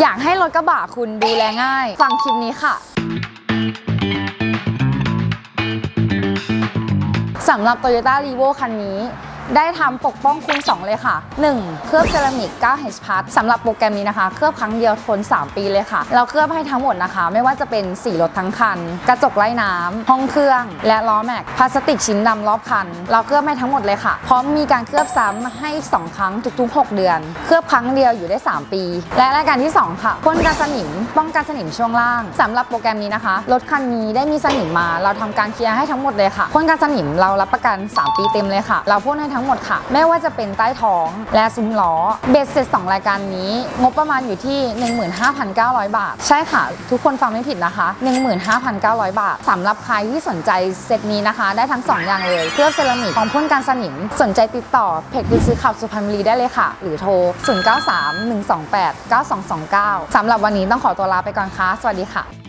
อยากให้รถกระบะคุณดูแลง่าย ฟังคลิปนี้ค่ะสำหรับ Toyota r e v o คันนี้ ได้ทำปกป้องคูณ2เลยค่ะ 1. เคลือบเซรามิก 9H Plus สำหรับโปรแกรมนี้นะคะ เคลือบครั้งเดียวทน 3 ปีเลยค่ะ เราเคลือบให้ทั้งหมดนะคะ ไม่ว่าจะเป็นสีรถทั้งคัน กระจกไล่น้ำห้องเครื่อง และล้อแม็กพลาสติกชิ้นดำรอบคัน เราเคลือบให้ทั้งหมดเลยค่ะ พร้อมมีการเคลือบซ้ำให้อีก2ครั้งทุกๆ 6 เดือน เคลือบครั้งเดียวอยู่ได้ 3 ปี และรายการที่ 2 ค่ะพ่นกันสนิมป้องกันสนิมช่วงล่างสำหรับโปรแกรมนี้นะคะรถคันนี้ได้มีสนิมมา เราทำการเคลียร์ให้ทั้งหมดเลยค่ะพ่นกันสนิมเรารับประกัน 3 ปีเต็มเลยค่ะ เราพ่นให้ทั้งหมดค่ะ ไม่ว่าจะเป็นใต้ท้องและซุ้มล้อ เบ็ดเสร็จ2รายการนี้ งบประมาณอยู่ที่ 15,900 บาท ใช่ค่ะ ทุกคนฟังไม่ผิดนะคะ 15,900 บาทสำหรับใครที่สนใจเซตนี้นะคะ ได้ทั้ง 2 อย่างเลยเคลือบเซรามิกพร้อมพ่นกันสนิม สนใจติดต่อเพจกุญซื้อขับสุพรรณบุรีได้เลยค่ะ หรือโทร 0931289229สำหรับวันนี้ต้องขอตัวลาไปก่อนค่ะ สวัสดีค่ะ